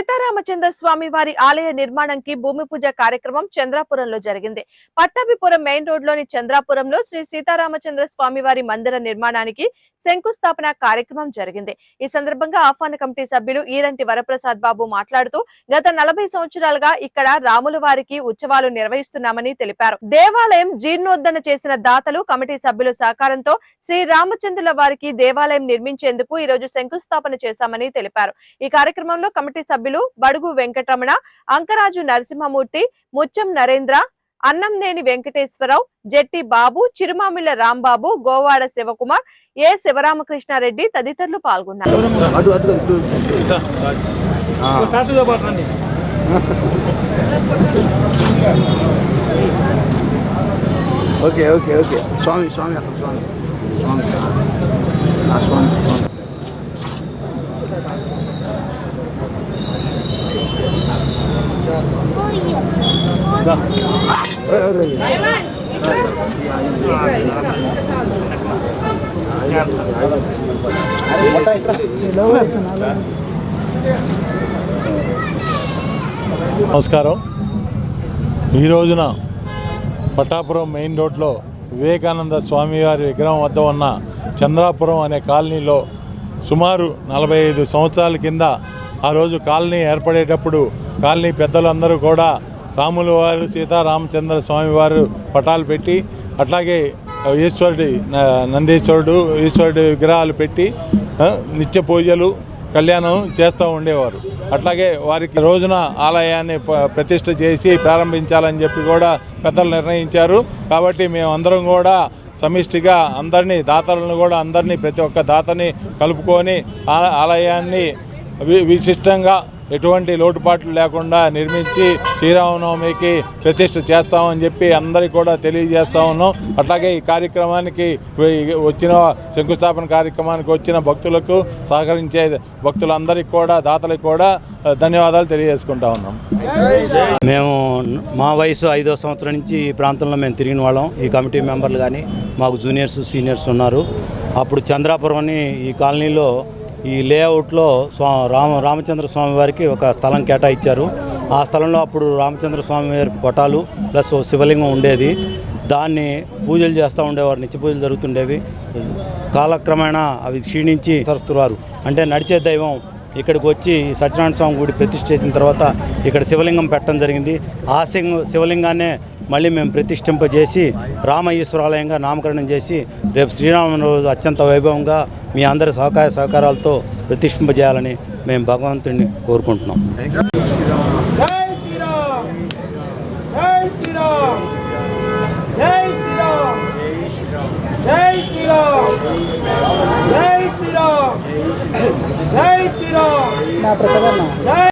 it Sitaramachandra స్వామి వారి ఆలయ నిర్మాణంకి భూమి పూజ కార్యక్రమం చంద్రాపురంలో జరిగింది. పట్టాభిపురం మెయిన్ రోడ్లోని చంద్రాపురంలో శ్రీ సీతారామచంద్ర స్వామి వారి మందిర నిర్మాణానికి శంకుస్థాపన కార్యక్రమం జరిగింది. ఈ సందర్భంగా ఆహ్వాన కమిటీ సభ్యులు ఈరంటి వరప్రసాద్ బాబు మాట్లాడుతూ గత నలభై సంవత్సరాలుగా ఇక్కడ రాముల వారికి ఉత్సవాలు నిర్వహిస్తున్నామని తెలిపారు. దేవాలయం జీర్ణోద్ధరణ చేసిన దాతలు కమిటీ సభ్యుల సహకారంతో శ్రీ రామచంద్రుల వారికి దేవాలయం నిర్మించేందుకు ఈ రోజు శంకుస్థాపన చేశామని తెలిపారు. ఈ కార్యక్రమంలో కమిటీ సభ్యులు బడుగు వెంకటరమణ అంకరాజు నరసింహమూర్తి ముచ్చం నరేంద్ర అన్నంనేని వెంకటేశ్వరరావు జెట్టి బాబు చిరుమామిళ్ళ రాంబాబు గోవాడ శివకుమార్ ఏ శివరామకృష్ణారెడ్డి తదితరులు పాల్గొన్నారు. Okay okay okay. స్వామి స్వామి అక్కడ స్వామి. స్వామి స్వామి. నమస్కారం. ఈ రోజున పట్టాపురం మెయిన్ రోడ్లో వివేకానంద స్వామివారి విగ్రహం వద్ద ఉన్న చంద్రాపురం అనే కాలనీలో సుమారు నలభై ఐదు సంవత్సరాల కింద ఆ రోజు కాలనీ ఏర్పడేటప్పుడు కాలనీ పెద్దలందరూ కూడా రాముల వారు సీతారామచంద్ర స్వామి వారు పటాలు పెట్టి అట్లాగే ఈశ్వరుడి నందీశ్వరుడు ఈశ్వరుడి విగ్రహాలు పెట్టి నిత్య పూజలు కళ్యాణం చేస్తూ ఉండేవారు. అట్లాగే వారికి రోజున ఆలయాన్ని ప- చేసి ప్రారంభించాలని చెప్పి కూడా పెద్దలు నిర్ణయించారు. కాబట్టి మేము అందరం కూడా సమిష్టిగా అందరినీ దాతలను కూడా అందరినీ ప్రతి ఒక్క దాతని కలుపుకొని ఆ- ఆలయాన్ని వి- విశిష్టంగా ఎటువంటి లోటుపాట్లు లేకుండా నిర్మించి శ్రీరామనవమికి ప్రతిష్ట చేస్తామని చెప్పి అందరికీ కూడా తెలియజేస్తా ఉన్నాం. అట్లాగే ఈ కార్యక్రమానికి వచ్చిన శంకుస్థాపన కార్యక్రమానికి వచ్చిన భక్తులకు సహకరించే భక్తులందరికీ కూడా దాతలకు కూడా ధన్యవాదాలు తెలియజేసుకుంటా ఉన్నాం. మేము మా వయసు ఐదో సంవత్సరం నుంచి ఈ ప్రాంతంలో మేము తిరిగిన వాళ్ళం. ఈ కమిటీ మెంబర్లు కానీ మాకు జూనియర్స్ సీనియర్స్ ఉన్నారు. అప్పుడు చంద్రాపురం అని ఈ కాలనీలో ఈ లేఅవుట్లో స్వా రామ రామచంద్ర స్వామి వారికి ఒక స్థలం కేటాయించారు. ఆ స్థలంలో అప్పుడు రామచంద్ర స్వామి వారి పటాలు ప్లస్ శివలింగం ఉండేది. దాన్ని పూజలు చేస్తూ ఉండేవారు. నిత్య పూజలు జరుగుతుండేవి. కాలక్రమేణా అవి క్షీణించి సరుస్తున్నారు అంటే నడిచే దైవం ఇక్కడికి వచ్చి సత్యనారాయణ స్వామి గుడి ప్రతిష్ఠ చేసిన తర్వాత ఇక్కడ శివలింగం పెట్టడం జరిగింది. ఆ శివలింగాన్నే మళ్ళీ మేము ప్రతిష్ఠింపజేసి రామ ఈశ్వరాలయంగా నామకరణం చేసి రేపు శ్రీరామ రోజు అత్యంత వైభవంగా మీ అందరి సహకార సహకారాలతో ప్రతిష్ఠింపజేయాలని మేము భగవంతుడిని కోరుకుంటున్నాం. జై శ్రీరామ్! జై శ్రీరామ్! జై శ్రీరామ్!